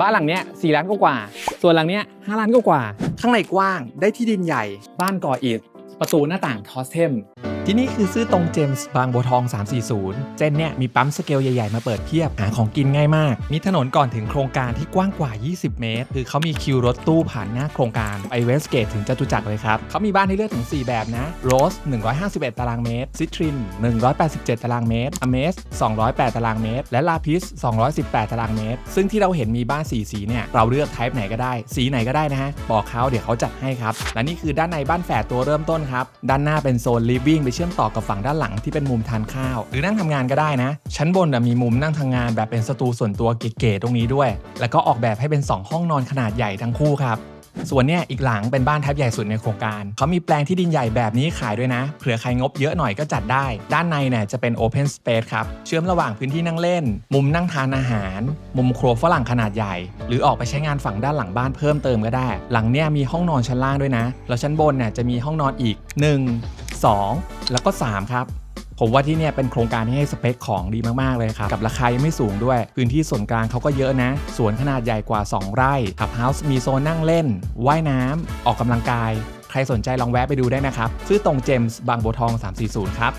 บ้านหลังเนี้ยสี่ล้านกว่าๆส่วนหลังเนี้ยห้าล้านกว่าๆข้างในกว้างได้ที่ดินใหญ่ บ้านก่ออิฐประตูหน้าต่างทอสเทม ที่นี่คือซื้อตรงเจมส์บางบัวทอง 340 เจนเนี่ยมีปั๊มสเกลใหญ่ๆ มาเปิดเพียบหาของกินง่ายมาก มีถนนก่อนถึงโครงการที่กว้างกว่า 20 เมตร คือเขามีคิวรถตู้ผ่านหน้าโครงการไปเวสเกตถึงจตุจักรเลยครับเขามีบ้านให้เลือกถึง 4 แบบนะโรส 151 ตารางเมตรซิตริน 187 ตารางเมตรอเมส 208 ตารางเมตร และลาพิส 218 ตารางเมตร ซึ่งที่เราเห็นมีบ้าน4สีเนี่ยเราเลือกไทป์ไหนก็ได้ สีไหนก็ได้นะฮะบอกเขาเดี๋ยวเขาจัดให้ครับและนี่คือด้านในบ้านแฝดตัวเริ่มต้นครับด้านหน้าเป็นโซน living ไปเชื่อมต่อกับฝั่งด้านหลังที่เป็นมุมทานข้าว หรือนั่งทำงานก็ได้นะ ชั้นบนมีมุมนั่งทำงานแบบเป็นสตูส่วนตัวเก๋ๆตรงนี้ด้วย แล้วก็ออกแบบให้เป็น 2 ห้องนอนขนาดใหญ่ทั้งคู่ครับส่วนเนี่ยอีกหลังเป็นบ้านทับใหญ่สุดในโครงการ เขามีแปลงที่ดินใหญ่แบบนี้ขายด้วยนะ เผื่อใครงบเยอะหน่อยก็จัดได้ ด้านในเนี่ยจะเป็น Open Space ครับ เชื่อมระหว่างพื้นที่นั่งเล่น มุมนั่งทานอาหาร มุมครัวฝรั่งขนาดใหญ่ หรือออกไปใช้งานฝั่งด้านหลังบ้านเพิ่มเติมก็ได้ หลังเนี่ยมีห้องนอนชั้นล่างด้วยนะ แล้วชั้นบนเนี่ยจะมีห้องนอนอีก 1 2 แล้วก็ 3 ครับ ผมว่าที่เนี่ยเป็นโครงการที่ให้สเปคของดีมากๆเลยครับ กับราคายังไม่สูงด้วย พื้นที่ส่วนกลางเขาก็เยอะนะ สวนขนาดใหญ่กว่า 2 ไร่ขับเฮาส์มีโซนนั่งเล่น ว่ายน้ำออกกำลังกาย ใครสนใจลองแวะไปดูได้นะครับ ซื้อตรงเจมส์บางบัวทอง 340 ครับ